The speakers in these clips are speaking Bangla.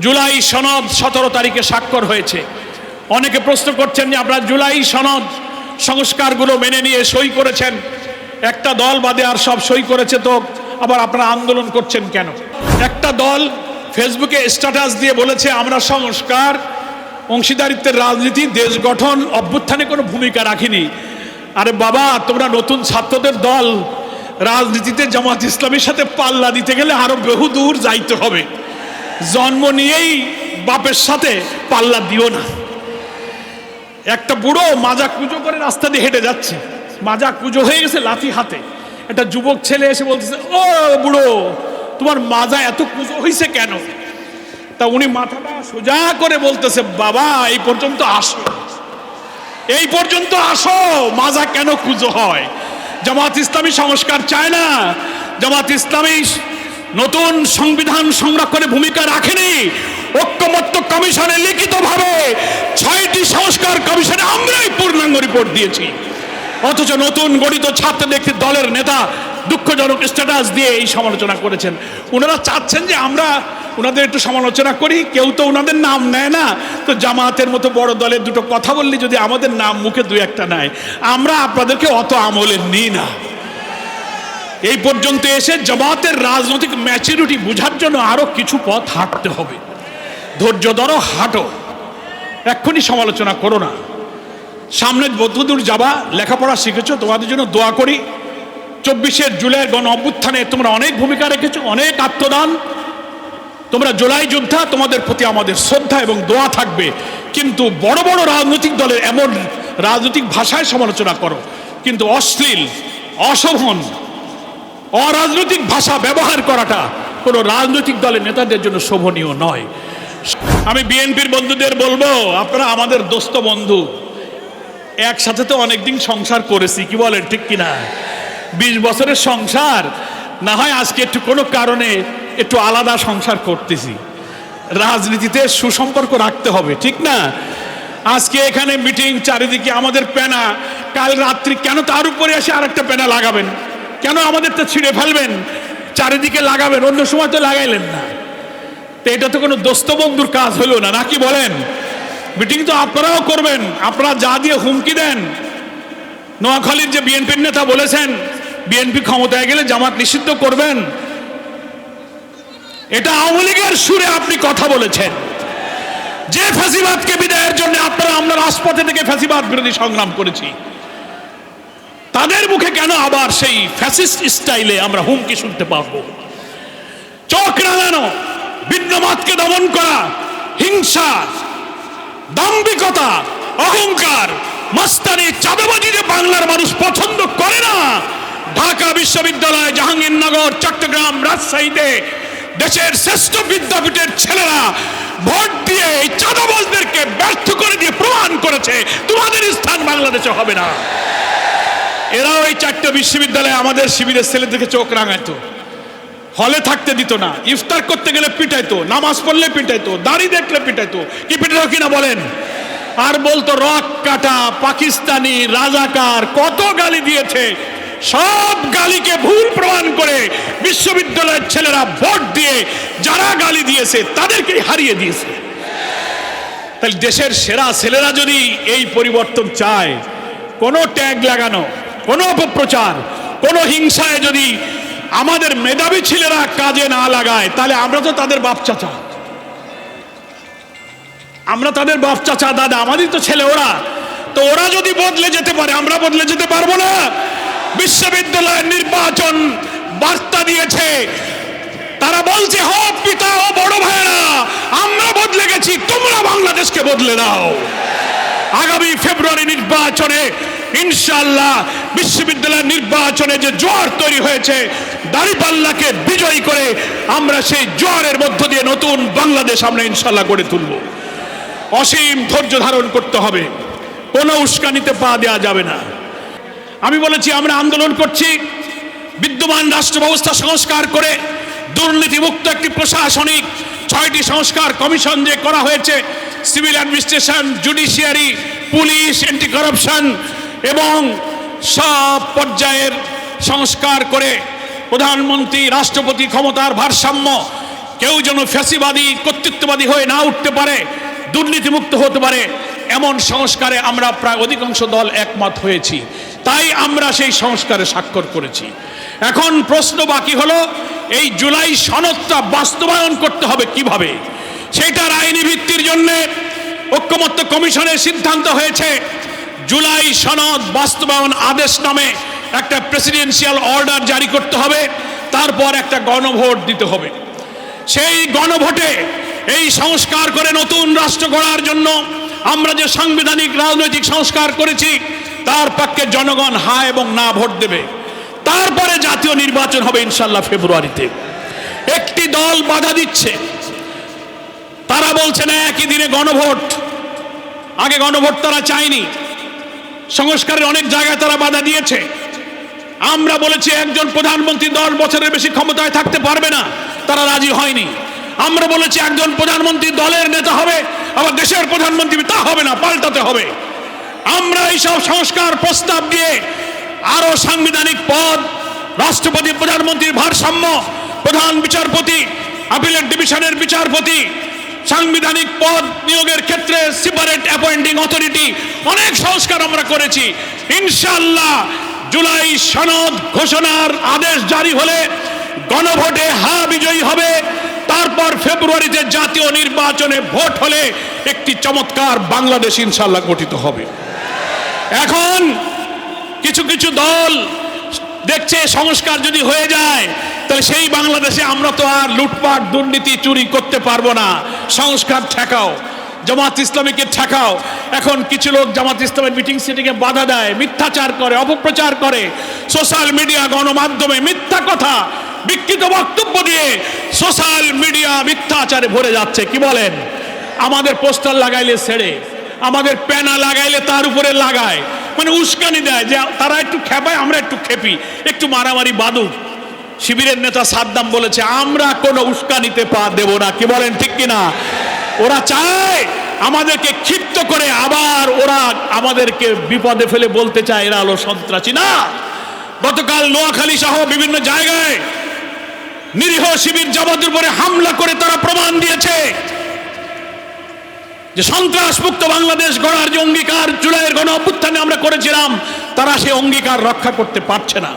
জুলাই সনদ সতেরো তারিখে স্বাক্ষর হয়েছে। অনেকে প্রশ্ন করছেন যে আপনারা জুলাই সনদ সংস্কারগুলো মেনে নিয়ে সই করেছেন। একটা দল বাদে আর সব সই করেছে তো আবার আপনারা আন্দোলন করছেন কেন? একটা দল ফেসবুকে স্ট্যাটাস দিয়ে বলেছে, আমরা সংস্কার, অংশীদারিত্বের রাজনীতি, দেশ গঠন, অভ্যুত্থানে কোনো ভূমিকা রাখিনি। আরে বাবা, তোমরা নতুন ছাত্রদের দল, রাজনীতিতে জামাত ইসলামের সাথে পাল্লা দিতে গেলে আরও বহু দূর যাইতে হবে। জন্ম নিয়েই বাপের সাথে পাল্লা দিও না। একটা বুড়ো মাজা কুজো করে রাস্তা দিয়ে হেঁটে যাচ্ছে। মাজা কুজো হয়ে গেছে লাথি হাতে। একটা যুবক ছেলে এসে বলতেছে, ও বুড়ো, তোমার মাজা এত কুজো হয়েছে কেন? তা উনি মাথাটা সোজা করে বলতেছে, বাবা, এই পর্যন্ত আসো। এই পর্যন্ত আসো, মাজা কেন কুজো হয়? জামাত ইসলামী সংস্কার চায় না। জামাত ইসলামী নতুন সংবিধান সংরক্ষণে ভূমিকা রাখেনি। ঐক্যমত্য কমিশনে লিখিতভাবে ছয়টি সংস্কার কমিশনে আমরাই পূর্ণাঙ্গ রিপোর্ট দিয়েছি। অথচ নতুন গঠিত ছাত্রদের একটি দলের নেতা দুঃখজনক স্ট্যাটাস দিয়ে এই সমালোচনা করেছেন। ওনারা চাচ্ছেন যে আমরা ওনাদের একটু সমালোচনা করি, কেউ তো ওনাদের নাম নেয় না। তো জামাতের মতো বড় দলের দুটো কথা বললে যদি আমাদের নাম মুখে দু একটা নেয়। আমরা আপনাদেরকে অত আমলে নিই না। এই পর্যন্ত এসে জামাতের রাজনৈতিক ম্যাচুরিটি বোঝার জন্য আরও কিছু পথ হাঁটতে হবে। ধৈর্য ধরো, হাঁটো। এক্ষুনি সমালোচনা করো না। সামনে বদ্ধদূর যাবা, লেখাপড়া শিখেছো, তোমাদের জন্য দোয়া করি। চব্বিশে জুলাই গণ অভ্যুত্থানে তোমরা অনেক ভূমিকা রেখেছো, অনেক আত্মদান। তোমরা জুলাই যোদ্ধা, তোমাদের প্রতি আমাদের শ্রদ্ধা এবং দোয়া থাকবে। কিন্তু বড় বড় রাজনৈতিক দলের এমন রাজনৈতিক ভাষায় সমালোচনা করো। কিন্তু অশ্লীল, অশোভন অরাজনৈতিক ভাষা ব্যবহার করাটা কোনো রাজনৈতিক দলের নেতাদের জন্য শোভনীয় নয়। আমি বিএনপির বন্ধুদের বলব, আপনারা আমাদের দোস্ত বন্ধু, একসাথে তো অনেকদিন সংসার করেছি, কি বলেন, ঠিক কিনা? বিশ বছরের সংসার, না হয় আজকে একটু কোনো কারণে একটু আলাদা সংসার করতেছি। রাজনীতিতে সুসম্পর্ক রাখতে হবে, ঠিক না? আজকে এখানে মিটিং, চারিদিকে আমাদের পেনা, কাল রাত্রি কেন তার উপরে এসে আরেকটা পেনা লাগাবেন? কেন আমাদেরটা ছিঁড়ে ফেলবেন? চারিদিকে লাগাবেন, অন্য সময় তো লাগাইলেন না। তো এটা তো কোনো দোস্ত বন্ধুর কাজ হলো না নাকি বলেন? মিটিং তো আপনারাও করবেন, আপনারা যা দিয়ে হুমকি দেন। নোয়াখালীর যে বিএনপির নেতা বলেছেন, বিএনপি ক্ষমতায় গেলে জামাত নিষিদ্ধ করবেন। এটা আওয়ামী লীগের সুরে আপনি কথা বলেছেন। যে ফ্যাসিবাদকে বিদায়ের জন্য আপনারা আমরা রাজপথে থেকে ফ্যাসিবাদ বিরোধী সংগ্রাম করেছি। তাদের মুখে কেন আবার সেই ফ্যাসিস্ট স্টাইলে আমরা হুমকি শুনতে পাবো? চোখ রাঙানো বিদ্যমাতকে দমন করা, হিংসা, দাম্ভিকতা, অহংকার, মাস্তানি, চাঁদাবাজি যে বাংলার মানুষ পছন্দ করে না, ঢাকা বিশ্ববিদ্যালয়, জাহাঙ্গীরনগর, চট্টগ্রাম, রাজশাহীতে দেশের শ্রেষ্ঠ বিদ্যাপীঠের ছেলেরা ভোট দিয়ে এই চাঁদাবাজদেরকে ব্যর্থ করে দিয়ে প্রমাণ করেছে, তোমাদের স্থান বাংলাদেশে হবে না। এরাও ওই চারটে বিশ্ববিদ্যালয়ে আমাদের শিবিরের ছেলেদেরকে চোখ রাঙাইতো। হলে থাকতে দিত না, ইফতার করতে গেলে পিটাইতো, নামাজ পড়লে পিটাইতো, দাড়ি দেখলে পিটাইতো। কি পিটাইতো কিনা বলেন? আর বলতো, রক কাটা, পাকিস্তানি রাজাকার, কত গালি দিয়েছে। সব গালিকে ভুল প্রমাণ করে বিশ্ববিদ্যালয়ের ছেলেরা ভোট দিয়ে যারা গালি দিয়েছে, তাদেরকেই হারিয়ে দিয়েছে। তাহলে দেশের সেরা ছেলেরা যদি এই পরিবর্তন চায়, কোনো ট্যাগ লাগানো কোনো অপপ্রচার, কোনো হিংসায় যদি আমাদের মেধাবী ছেলেরা কাজে না লাগায়, তাহলে আমরা তো তাদের বাপ চাচা। আমরা তাদের বাপ চাচা, দাদা, আমাদের তো ছেলে ওরা। তো ওরা যদি বদলে যেতে পারে, আমরা বদলে যেতে পারব না। বিশ্ববিদ্যালয়ের নির্বাচন বার্তা দিয়েছে। তারা বলছে, হ, পিতা ও বড় ভাইরা আমরা বদলে গেছি, তোমরা বাংলাদেশকে বদলে দাও। আগামী ফেব্রুয়ারি নির্বাচনে ইনশাল্লাহ বিশ্ববিদ্যালয়ের নির্বাচনে যে জোয়ার তৈরি হয়েছে, দাড়িপাল্লাকে বিজয়ী করে আমরা সেই জোয়ারের মধ্য দিয়ে নতুন বাংলাদেশ আমরা ইনশাল্লাহ গড়ে তুলব। অসীম ধৈর্য ধারণ করতে হবে। কোনো উস্কানিতে পা দেওয়া যাবে না। আমি বলেছি, আমরা আন্দোলন করছি, বিদ্যমান রাষ্ট্র ব্যবস্থা সংস্কার করে দুর্নীতিমুক্ত একটি প্রশাসনিক ছয়টি সংস্কার কমিশন যে করা হয়েছে, civil administration, judiciary, police anti corruption এবং সব পর্যায়ের সংস্কার করে প্রধানমন্ত্রী, রাষ্ট্রপতি ক্ষমতার ভারসাম্য, কেউ যেন ফ্যাসিবাদী, কর্তৃত্ববাদী হয়ে না উঠতে পারে, দুর্নীতিমুক্ত হতে পারে, এমন সংস্কারে আমরা প্রায় অধিকাংশ দল একমত হয়েছি। তাই আমরা সেই সংস্কারে স্বাক্ষর করেছি। এখন প্রশ্ন বাকি হলো, এই জুলাই সনদটা বাস্তবায়ন করতে হবে কীভাবে? সেটার আইনি ভিত্তির জন্যে ঐক্যমত্য কমিশনের সিদ্ধান্ত হয়েছে। জুলাই সনদ বাস্তবায়ন আদেশ নামে একটা প্রেসিডেন্সিয়াল অর্ডার জারি করতে হবে, তারপর একটা গণভোট দিতে হবে। সেই গণভোটে এই সংস্কার করে নতুন রাষ্ট্র গড়ার জন্য আমরা যে সাংবিধানিক রাজনৈতিক সংস্কার করেছি, তার পক্ষে জনগণ হা এবং না ভোট দেবে। তারপরে জাতীয় নির্বাচন হবে ইনশাল্লাহ ফেব্রুয়ারিতে। একটি দল বাধা দিচ্ছে। তারা বলছে না একই দিনে গণভোট। আগে গণভোট তারা চায়নি। সংস্কারের অনেক জায়গায় তারা বাধা দিয়েছে। আমরা বলেছি একজন প্রধানমন্ত্রী দশ বছরের বেশি ক্ষমতায় থাকতে পারবে না, তারা রাজি হয়নি। আমরা বলেছি একজন প্রধানমন্ত্রী দলের নেতা হবে, আবার দেশের প্রধানমন্ত্রী তা হবে না, পাল্টাতে হবে। আমরা এইসব সংস্কার প্রস্তাব দিয়ে আরও সাংবিধানিক পদ, রাষ্ট্রপতি, প্রধানমন্ত্রীর ভারসাম্য, প্রধান বিচারপতি আপিলেট ডিভিশনের বিচারপতি সাংবিধানিক পদ নিয়োগের ক্ষেত্রে সিপারেট অ্যাপয়েন্টিং অথরিটি অনেক সংস্কার আমরা করেছি। ইনশাল্লাহ জুলাই সনদ ঘোষণার আদেশ জারি হলে গণভোটে হা বিজয়ী হবে। তারপর ফেব্রুয়ারিতে জাতীয় নির্বাচনে ভোট হলে একটি চমৎকার বাংলাদেশ ইনশাল্লাহ গঠিত হবে। এখন কিছু কিছু দল দেখছে সংস্কার যদি হয়ে যায় তাহলে সেই বাংলাদেশে আমরা তো আর লুটপাট, দুর্নীতি চুরি করতে পারব না। সংস্কার ঠেকাও, জামাত ইসলামীকে ঠেকাও। এখন কিছু লোক জামাত ইসলামের মিটিং সিটিংয়ে বাধা দেয়, মিথ্যাচার করে, অপপ্রচার করে। সোশ্যাল মিডিয়া গণমাধ্যমে মিথ্যা কথা, বিকৃত বক্তব্য দিয়ে সোশ্যাল মিডিয়া মিথ্যাচারে ভরে যাচ্ছে। কি বলেন? আমাদের পোস্টার লাগাইলে ছেড়ে, আমাদের প্যানা লাগাইলে তার উপরে লাগায়। মানে উস্কানি দেয় যে তারা একটু খেপায়, আমরা একটু খেপি, একটু মারামারি বাদুক শিবিরের নেতা সাদ্দাম বলেছে, আমরা কোনো উস্কানিতে পা দেব না। কি বলেন, ঠিক কিনা? ওরা চায় আমাদেরকে ক্ষিপ্ত করে আবার ওরা আমাদেরকে বিপদে ফেলে বলতে চায়, এরা হলো সন্ত্রাসী। না, গতকাল নোয়াখালী সহ বিভিন্ন জায়গায় নিরীহ শিবির জামাতের উপরে হামলা করে তারা প্রমাণ দিয়েছে যে সন্ত্রাস মুক্ত বাংলাদেশ গড়ার যে অঙ্গীকার, জুলাইয়ের গণ অভ্যুত্থানে আমরা করেছিলাম, তারা সেই অঙ্গীকার রক্ষা করতে পারছে না।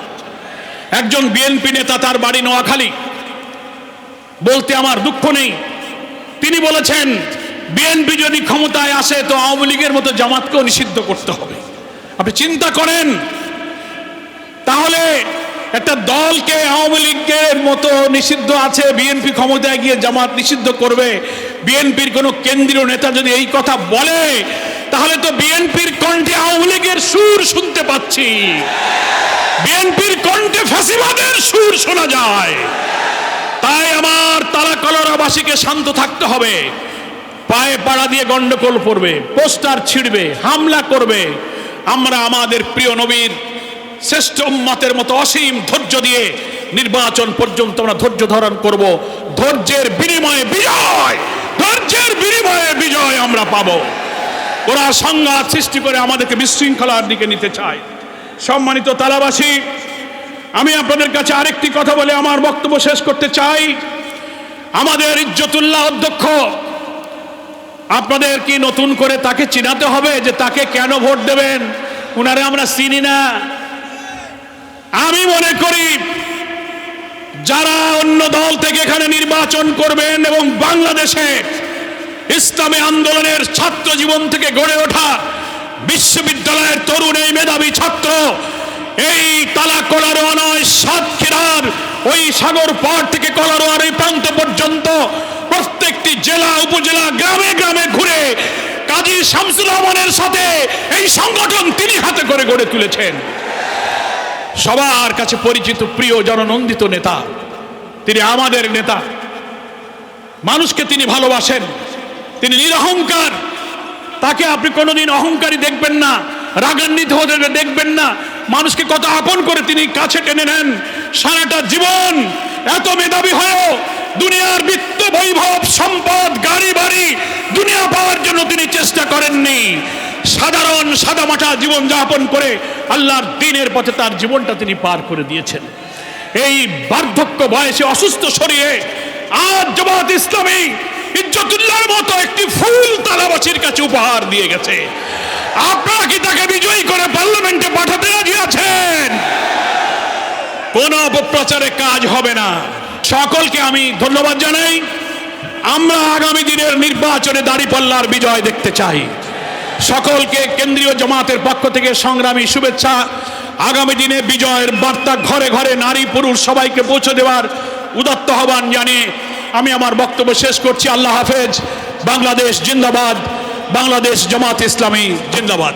একজন বিএনপি নেতা তার বাড়ি নোয়াখালী। বলতে আমার দুঃখ নেই। তিনি বলেছেন, বিএনপি যদি ক্ষমতায় আসে তো আওয়ামী লীগের মতো জামাতকেও নিষিদ্ধ করতে হবে। আপনি চিন্তা করেন, তাহলে একটা দলকে, আওয়ামী লীগের মতো নিষিদ্ধ আছে, বিএনপি ক্ষমতায় গিয়ে জামাত নিষিদ্ধ করবে, বিএনপির কোনো কেন্দ্রীয় নেতা যদি এই কথা বলে তাহলে তো বিএনপির কণ্ঠে আওয়ামী লীগের সুর শুনতে পাচ্ছি। বিএনপির কণ্ঠে ফাঁসিবাদের সুর শোনা যায়। তাই আমার তারা কলরাবাসীকে শান্ত থাকতে হবে। পায়ে পাড়া দিয়ে গন্ডগোল পড়বে পোস্টার ছিঁড়বে, হামলা করবে। আমরা আমাদের প্রিয় নবীর শ্রেষ্ঠ উম্মতের মতো অসীম ধৈর্য দিয়ে নির্বাচন পর্যন্ত আমরা ধৈর্য ধারণ করব। ধৈর্যের বিনিময়ে বিজয়! ধৈর্যের বিনিময়ে বিজয় আমরা পাবো। ওরা সংঘাত সৃষ্টি করে আমাদেরকে বিশৃঙ্খলার দিকে নিতে চায়। সম্মানিত তালাবাসী, আমি আপনাদের কাছে আরেকটি কথা বলে আমার বক্তব্য শেষ করতে চাই। আমাদের ইজ্জতুল্লাহ অধ্যক্ষ, আপনাদের কি নতুন করে তাকে চিনাতে হবে যে তাকে কেন ভোট দেবেন? উনারে আমরা চিনি না। আমি মনে করি যারা অন্য দল থেকে এখানে নির্বাচন করবেন এবং বাংলাদেশে ইসলামী আন্দোলনের ছাত্র জীবন থেকে গড়ে ওঠা বিশ্ববিদ্যালয়ের তরুণ এই মেধাবী ছাত্র, এই তালা কলারোয়া নয় সাতক্ষীরার ওই সাগর পাড় থেকে কলারোয়ার এই প্রান্ত পর্যন্ত প্রত্যেকটি জেলা, উপজেলা, গ্রামে গ্রামে ঘুরে কাজী শামসুল রহমানের সাথে এই সংগঠন তিনি হাতে করে গড়ে তুলেছেন। সবার কাছে পরিচিত প্রিয় জননন্দিত নেতা, তিনি আমাদের নেতা। মানুষকে তিনি ভালোবাসেন। তিনি নিরহংকার। তাকে আপনি কোনোদিন অহংকারী দেখবেন না, রাগান্বিত হতে দেখবেন না। মানুষকে কত আপন করে তিনি কাছে টেনে নেন। সারাটা জীবন এত মেধাবী হয়েও দুনিয়ার বিত্ত বৈভব, সম্পদ, গাড়ি বাড়ি দুনিয়া পাওয়ার জন্য তিনি চেষ্টা করেননি। সাধারণ সাদামাটা জীবন যাপন করে আল্লাহর দিনের পথে তার জীবনটা তিনি পার করে দিয়েছেন। এই বার্ধক্য বয়সে অসুস্থ শরীরে আজ জামাত ইসলামী ইজ্জতুল্লাহর মতো একটি ফুল তালাবাসীর কাছে উপহার দিয়ে গেছে। আপনারা কি তাকে বিজয়ী করে পার্লামেন্টে পাঠাতে রাজি আছেন? কোন অপপ্রচারে কাজ হবে না। সকলকে আমি ধন্যবাদ জানাই। আমরা আগামী দিনের নির্বাচনে দাঁড়িপাল্লার বিজয় দেখতে চাই। সকলকে কেন্দ্রীয় জামাতের পক্ষ থেকে সংগ্রামী শুভেচ্ছা। আগামী দিনে বিজয়ের বার্তা ঘরে ঘরে নারী পুরুষ সবাইকে পৌঁছে দেওয়ার উদাত্ত আহ্বান জানিয়ে আমি আমার বক্তব্য শেষ করছি। আল্লাহ হাফেজ। বাংলাদেশ জিন্দাবাদ। বাংলাদেশ জামাত ইসলামী জিন্দাবাদ।